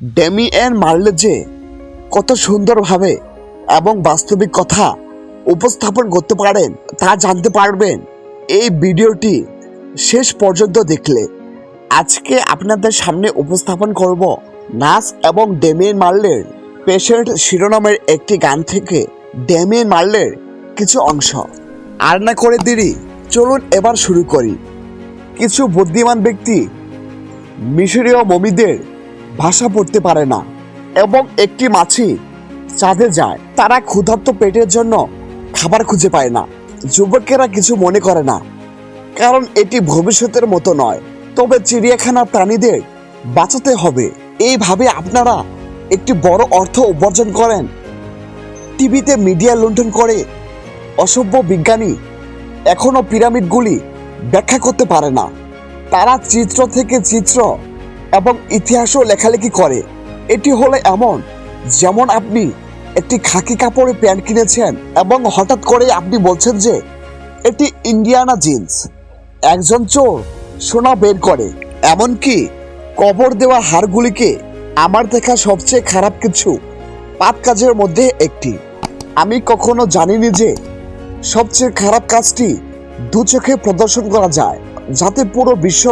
Damien মারলে যে কত সুন্দরভাবে এবং বাস্তবিক কথা উপস্থাপন করতে পারেন, তা জানতে পারবেন। এই ভিডিওটি শেষ পর্যন্ত দেখলে আজকে আপনাদের সামনে উপস্থাপন করব নাস এবং ডেমিয়েন মার্লের পেশেন্ট শিরোনামের একটি গান থেকে ডেমিয়েন মার্লের কিছু অংশ। আর না করে দেরি, চলুন এবার শুরু করি। কিছু বুদ্ধিমান ব্যক্তি মিশরীয় মমিদের ভাষা পড়তে পারে না। এবং একটি মাছি চাঁদে যায়। তারা ক্ষুধার্ত পেটের জন্য খাবার খুঁজে পায় না। যুবকেরা কিছু মনে করে না। কারণ এটি ভবিষ্যতের মতো নয়। তবে চিড়িয়াখানার প্রাণীদের বাঁচাতে হবে। এইভাবে আপনারা একটি বড় অর্থ উপার্জন করেন। টিভিতে মিডিয়া লুণ্ঠন করে অসভ্য বিজ্ঞানী এখনও পিরামিডগুলি ব্যাখ্যা করতে পারে না। তারা চিত্র থেকে চিত্র এবং ইতিহাসও লেখালেখি করে। এটি হলো এমন, যেমন আপনি একটি খাকি কাপড়ে প্যান্ট কিনেছেন এবং হঠাৎ করে আপনি বলছেন যে, এটি ইন্ডিয়ানা জিন্স। একজন চোর সোনা বের করে। এমনকি কবর দেওয়া হাড়গুলিকে আমার দেখা সবচেয়ে খারাপ কিছু পাপ কাজের মধ্যে একটি। আমি কখনো জানিনি যে সবচেয়ে খারাপ কাজটি দু চোখে প্রদর্শন করা যায়, যাতে পুরো বিশ্ব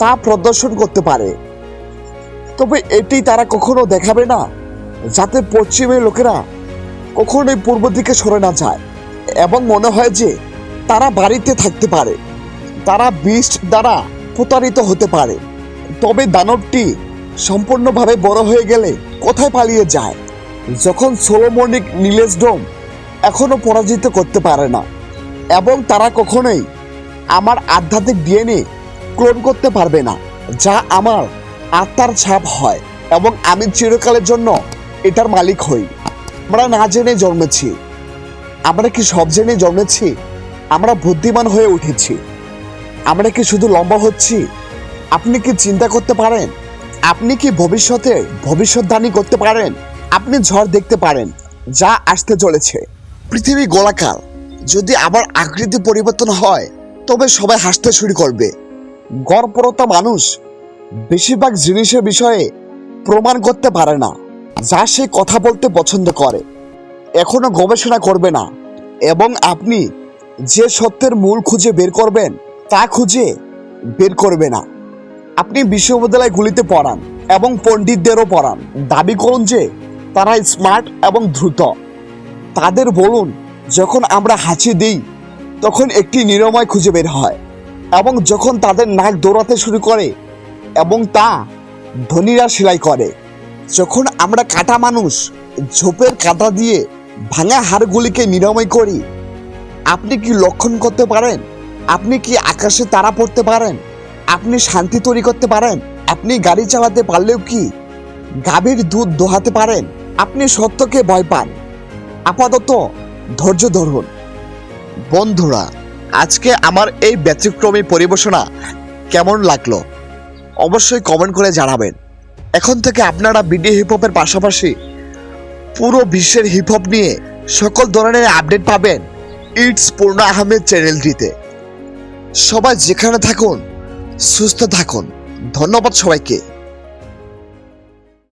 তা প্রদর্শন করতে পারে। তবে এটি তারা কখনো দেখাবে না, যাতে পশ্চিমের লোকেরা কখনোই পূর্ব দিকে সরে না যায়। এবং মনে হয় যে তারা বাড়িতে থাকতে পারে। তারা বিষ্ট দ্বারা প্রতারিত হতে পারে। তবে দানবটি সম্পূর্ণভাবে বড় হয়ে গেলে কোথায় পালিয়ে যায়? যখন সোলোমনিক নিলেজ ডোম এখনও পরাজিত করতে পারে না, এবং তারা কখনোই আমার আধ্যাত্মিক ডিএনএ ক্লোন করতে পারবে না, যা আমার আত্মার ছাপ হয় এবং আমি চিরকালের জন্য এটার মালিক হই। আমরা না জেনে জন্মেছি। আমরা কি সব জেনে জন্মেছি? আমরা বুদ্ধিমান হয়ে উঠেছি। আমরা কি শুধু লম্বা হচ্ছি? আপনি কি চিন্তা করতে পারেন? আপনি কি ভবিষ্যতে ভবিষ্যৎবাণী করতে পারেন? আপনি ঝড় দেখতে পারেন, যা আসতে চলেছে। পৃথিবী গোলাকার। যদি আবার আকৃতি পরিবর্তন হয়, তবে সবাই হাসতে শুরু করবে। গড়পরতা মানুষ বেশিরভাগ জিনিসের বিষয়ে প্রমাণ করতে পারে না, যা সে কথা বলতে পছন্দ করে। এখনও গবেষণা করবে না, এবং আপনি যে সত্যের মূল খুঁজে বের করবেন, তা খুঁজে বের করবে না। আপনি বিশ্ববিদ্যালয়গুলিতে পড়ান এবং পণ্ডিতদেরও পড়ান। দাবি করুন যে তারা স্মার্ট এবং দ্রুত। তাদের বলুন, যখন আমরা হাঁচি দিই, তখন একটি নিরাময় খুঁজে বের হয়। এবং যখন তাদের নাক দৌড়াতে শুরু করে এবং তা ধনীরা সেলাই করে, যখন আমরা কাটা মানুষ, ঝোপের কাঁটা দিয়ে ভাঙা হাড়গুলিকে নিরাময় করি, আপনি কি লক্ষণ করতে পারেন? আপনি কি আকাশে তারা পড়তে পারেন? আপনি শান্তি তৈরি করতে পারেন? আপনি গাড়ি চালাতে পারলেও কি গাভীর দুধ দোহাতে পারেন? আপনি সত্যকে ভয় পান। আপাতত ধৈর্য ধরুন। বন্ধুরা আজকে আমার এই ব্যতিক্রমী পরিবেশনা কেমন লাগল? অবশ্যই কমেন্ট করে জানাবেন। এখন থেকে আপনারা বিডি হিপ হপের পাশাপাশি পুরো বিশ্বের হিপ হপ নিয়ে সকল ধরনের আপডেট পাবেন ইটস পূর্ণ আহমেদ চ্যানেলটিতে সবাই যেখানে থাকুন, সুস্থ থাকুন। ধন্যবাদ সবাইকে।